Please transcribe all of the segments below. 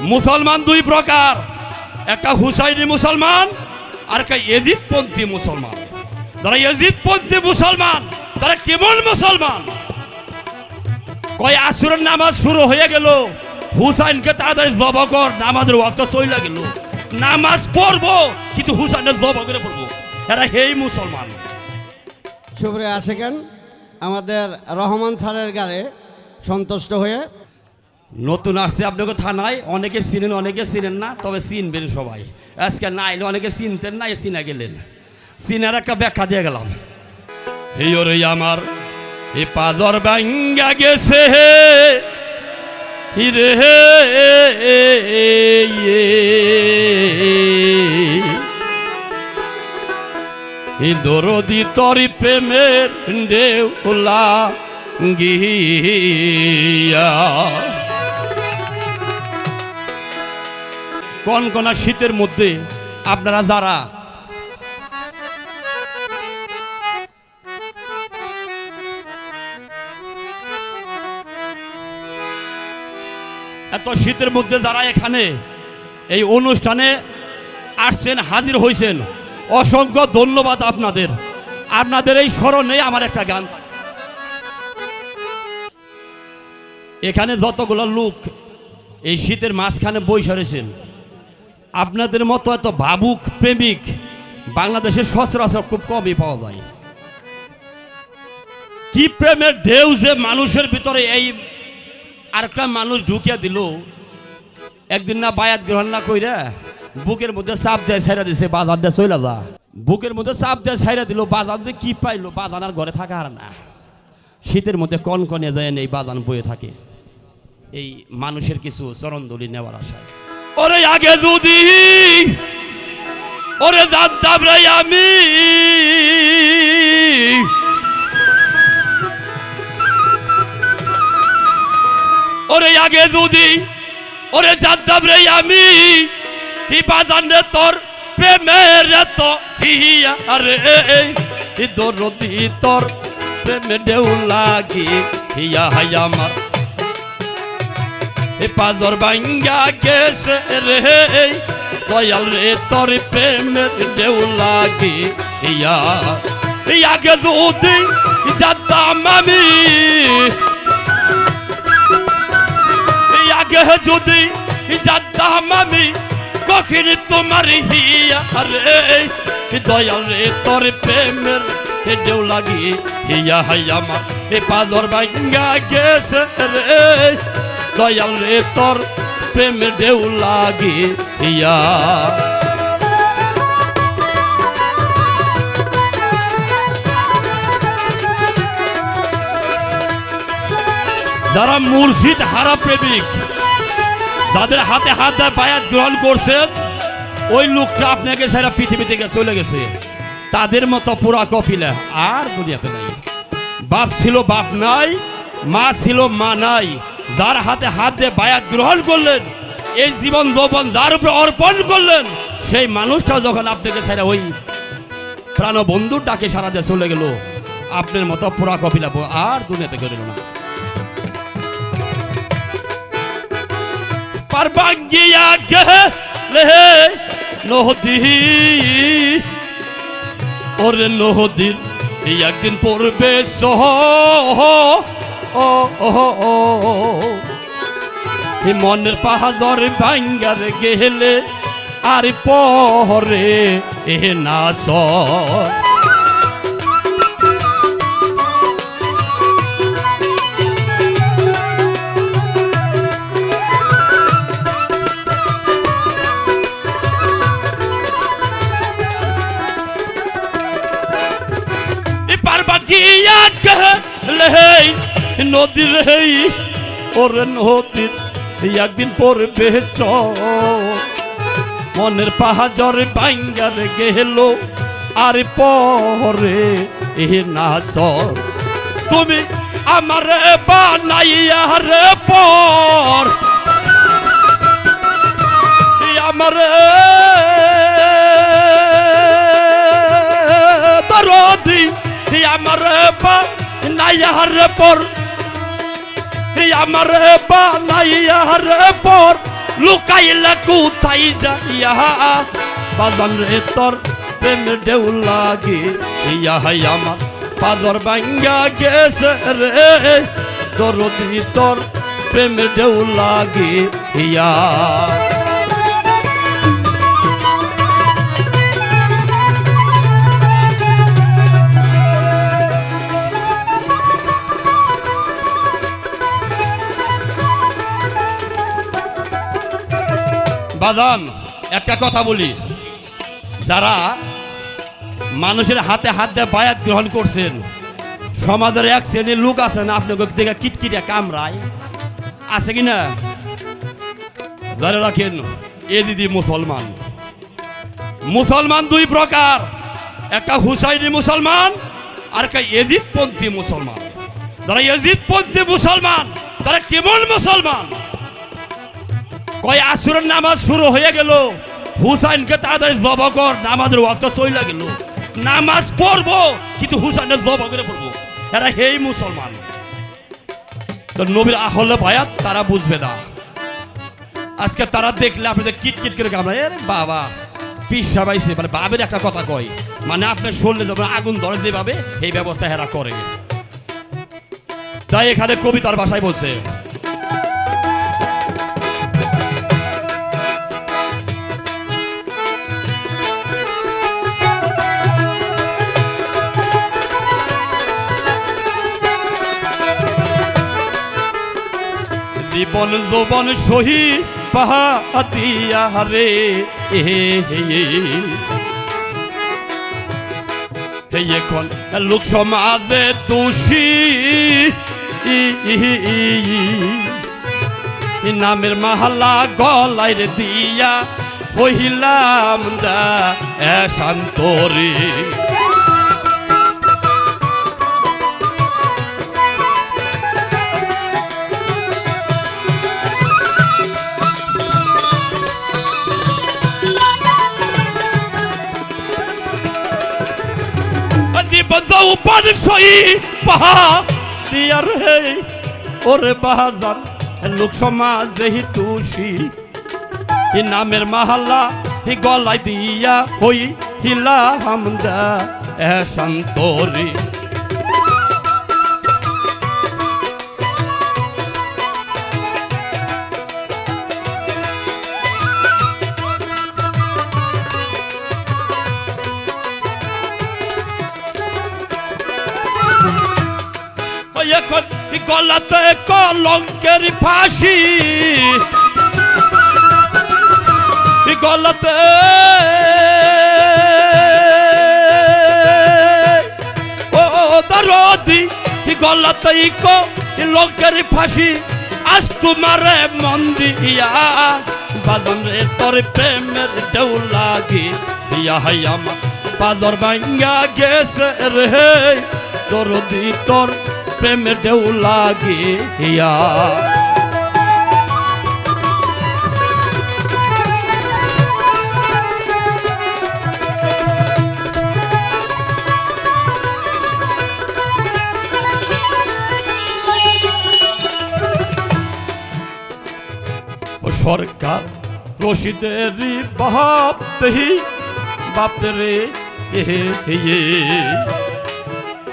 মুসলমান দুই প্রকার। একটা হুসাইনি মুসলমান, আর একটা এজিদপন্থী মুসলমান। যারা এজিদপন্থী মুসলমান, তারা কেমন মুসলমান? কয় আসুরের নামাজ শুরু হয়ে গেল, হুসাইনকে তাড়াতাড়ি জব কর, নামাজের ওয়াক্ত চইলা গেল। নামাজ পড়ব, কিন্তু হুসাইনের জব করে পড়ব। এরা হেই মুসলমান। সুপ্রিয় আশেকেন আমাদের রহমান স্যারের গানে সন্তুষ্ট হয়ে নতুন আসছে, আপনাকে থানায়। অনেকে চিনেন অনেকে চিনেন না, তবে চিনবেন সবাই। আজকে না এলে অনেকে চিনতেন না, এ চিনা গেলেন। চিনার একটা ব্যাখ্যা দিয়ে গেলাম। এই ওরে আমার, এ পাদর ভাঙ্গা গেছে হিরে এই দরদি তরি প্রেমের ঢেউলা গিয়া। কনকনা শীতের মধ্যে আপনারা যারা এত শীতের মধ্যে যারা এখানে এই অনুষ্ঠানে আসছেন, হাজির হয়েছেন অসংখ্য ধন্যবাদ আপনাদের। আপনাদের এই স্মরণে আমার একটা গান। এখানে যতগুলো লোক এই শীতের মাঝখানে বৈশা রয়েছেন আপনাদের মতো এত ভাবুক, প্রেমিক বাংলাদেশের সচরাচর খুব কমই পাওয়া যায়। কি প্রেমের ঢেউ যে মানুষের ভিতরে এই আরেকটা মানুষ ঢুকিয়া দিল। একদিন না বায়াত গ্রহণ না কইরা বুকের মধ্যে চাপ দেয় ছাইরা দিছে বাজার দিয়ে চইলা যা। বুকের মধ্যে চাপ দেয় ছাইরা দিল বাজার দিয়ে কি পাইলো, বাজান আর ঘরে থাকা আর না। শীতের মধ্যে কনকনে দেয় এই বাজান বয়ে থাকে। এই মানুষের কিছু চরণদলি নেওয়ার আশায়। ওরে আগে যদি ওরে জানতাম রে আমি। ওরে আগে যদি ওরে জানতাম রে আমি। হি বাজান রে তোর প্রেমের তো হিয়া রে দরদি তোর প্রেমে ঢেউ লাগি হিয়া হাই আমার। এ পাজর ভাঙ্গা গেছে রে। দয়াল রে, তোর প্রেমের ঢেউ লাগি এই আগে যদি জানতাম আমি। আগে যদি জানতাম আমি কঠিন তোমার হিয়া রে। দয়াল রে, তোর প্রেমের ঢেউ লাগি হিয়া হাই আমার, এ পাদর ভাঙ্গা গেছে রে। দয়াল রে তোর প্রেমের ঢেউ লাগি হিয়া যারা মুর্শিদ হারা প্রেমিক, যাদের হাতে হাত দেয়, বায়াত গ্রহণ করছেন ওই লোকটা আপনাকে সারা পৃথিবী থেকে চলে গেছে। তাদের মতো পুরা কপিলা আর দুনিয়াতে নাই। বাপ ছিল বাপ নাই, মা ছিল মা নাই। যার হাতে হাত দিয়ে বায়াত গ্রহণ করলেন, এই জীবন যৌবন যার উপরে অর্পণ করলেন, সেই মানুষটা যখন আপনাকে সারা ওই প্রাণ বন্ধুর ডাকে সারা দিয়ে চলে গেল, আপনার মতো পুরা কপিলা আর দুনিয়াতে গেল না। পারবাঙ্গিয়া ওরে এই একদিন পড়বে সহ ও ও মনের পাহাড় ভাঙ্গার গেলে আর পরে এ না সর। পার্বতিয়া গেলে নদীর হেই ওরে নদীর একদিন পড়বে চ। মনের পাহাড় বাঙ্গার গেল, আর পরে এ না সর তুমি আমার বানাইয়া রে পর। আমার দরদি আমার বা নাইয়ার পর। আমার বা নাইয়ার পর লুকাইলে কোথায় যাইয়া বাদন রে তোর প্রেম ঢেউ লাগে ইয়াহাই আমার পাদর ভাঙ্গা গেছে রে দরদি তোর প্রেম ঢেউ লাগে ইয়া বাদান একটা কথা বলি। যারা মানুষের হাতে হাত দিয়ে বায়াত গ্রহণ করছেন, সমাজের এক শ্রেণির লোক আছে না আপনাকে দেখে কিটকিটে কামড়ায়, আছে কি না যারা রাখেন, এ দিদি মুসলমান। মুসলমান দুই প্রকার, একটা হুসাইনি মুসলমান, আর একটা এজিদপন্থী মুসলমান। যারা এজিদপন্থী মুসলমান, তারা কেমন মুসলমান? কয়, আসুরের নামাজ শুরু হয়ে গেল। হুসাইনকে তাড়াতাড়ি জব কর নামাজের ওয়াক্ত চইলা গেল। নামাজ পড়ব, কিন্তু হুসাইনের জব করে পড়ব। এরা হেই মুসলমান। তো নবীর আহলে ভায়াত তারা বুঝবে না। আজকে তারা দেখলে আপনাদের কিট কিট করে কামড়া আরে বাবা, পিস সাবাইছে মানে বাবের একটা কথা কয়। মানে আপনার শরীরে যখন আগুন ধরে যেভাবে এই ব্যবস্থা হেরা করে। তাই এখানে কবিতার ভাষায় বলছে জীবন যৌবন সহি পাহাতিয়া রে এ হে এখন লোক সমাজে দোষী। নামের মাহালা গলায় রে দিয়া হইলাম দা শান্তরে। জীবন যৌবন সহি পাহা দিয়া রে। ওরে বাহাদার লোক সমাজ হি তুষি নামের মাহাল্লা হি গলায় দিয়া হই হিলা হামদা এ শান্তরি। গলাতে কলঙ্কের ফাঁসি। গলাতে ও দরদি, গলাতে কলঙ্কের ফাঁসি। আজ তোমারে মন দিয়া বাদন রে, তোর প্রেমের ঢেউ লাগি ইয়া হাই আমার। পাদর ভাঙ্গা গেছে রে, দরদি তোর প্রেমের ঢেউ লাগি ও সরকার রশিদেরই বাপতেহি বাপতে রে এ হে হে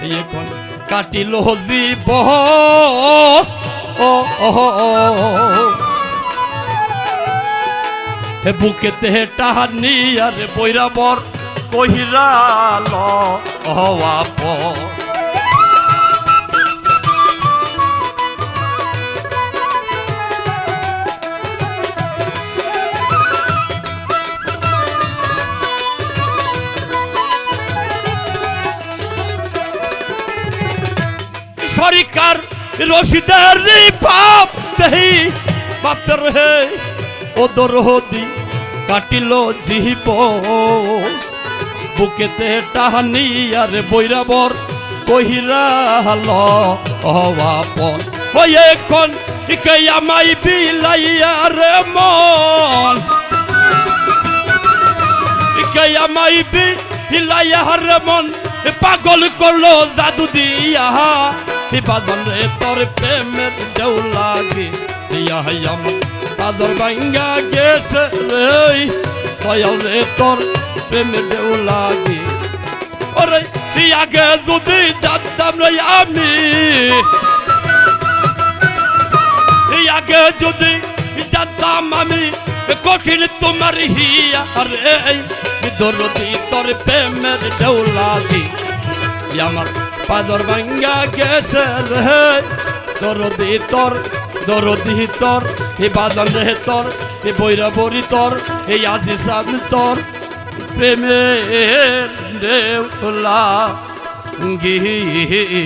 এ কোন কাটিল দিব ও হে ও হে বুকেতে টাহানি আর বৈরাবর কহিরাল হওয়া পর সরকার রশিদার বাপ দেহি বাপের হে ও দরহদি কাটিল জিহিব বুকেতে টাহানি আর বৈরাবর কহিরা হাল হওয়াপন ওই এখন ইকে আমাই বিলাইয়া রে মন। ইকে আমাই বিলাইয়া রে মন। পাগল করল জাদু দিয়া। এ বাদন রে তোর প্রেমের দেউ লাগে। ইয়া হাই আমার বাদর ভাঙ্গা গেছে রে। দয়াল রে তোর প্রেমে ঢেউ লাগে। ওরে আগে যদি জানতাম রে আমি। আগে যদি জানতাম আমি কঠিন তোমার হিয়া রে। দরদি তোর প্রেমের ঢেউ লাগে। আমার পাদর ভাঙ্গা গেছে রে দরদি তর দরদি তর, হে বাদন রে তর, হে বৈরা তর, হে আজিসান তর। প্রেমের দেউলা লাগিয়া